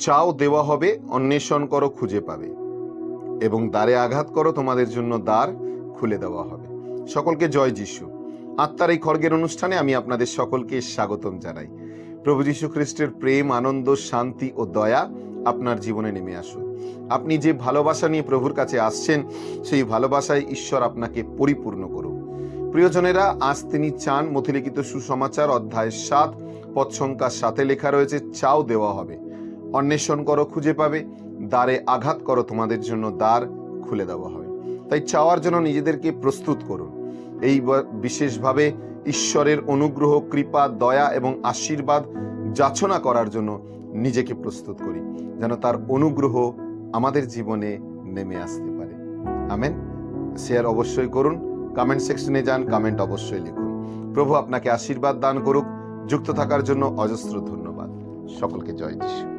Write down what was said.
চাও দেওয়া হবে, অন্বেষণ করো, খুঁজে পাবে। এবং দ্বারে আঘাত করো, তোমাদের জন্য দ্বার খুলে দেওয়া হবে। সকলকে জয় যিশু। আত্মার এই খড়গের অনুষ্ঠানে আমি আপনাদের সকলকে স্বাগতম জানাই। প্রভু যীশু খ্রিস্টের প্রেম, আনন্দ, শান্তি ও দয়া আপনার জীবনে নেমে আসুন আপনি যে ভালোবাসা নিয়ে প্রভুর কাছে আসছেন, সেই ভালোবাসায় ঈশ্বর আপনাকে পরিপূর্ণ করুন প্রিয়জনেরা, আজ তিনি চান মথিলিখিত সুসমাচার অধ্যায় সাত পদ সংখ্যা সাথে লেখা রয়েছে, চাও দেওয়া হবে। অন্বেষণ করো, খুঁজে পাবে। দ্বারে আঘাত করো, তোমাদের জন্য দ্বার খুলে দেওয়া হবে তাই চাওয়ার জন্য নিজেদেরকে প্রস্তুত করুন। এই বিশেষভাবে ঈশ্বরের অনুগ্রহ, কৃপা, দয়া এবং আশীর্বাদ যাচনা করার জন্য নিজেকে প্রস্তুত করি, যেন তার অনুগ্রহ আমাদের জীবনে নেমে আসতে পারে। আমেন। শেয়ার অবশ্যই করুন, কমেন্ট সেকশনে যান, কমেন্ট অবশ্যই লিখুন। প্রভু আপনাকে আশীর্বাদ দান করুক, যুক্ত থাকার জন্য অজস্র ধন্যবাদ। সকলকে জয় যিশু।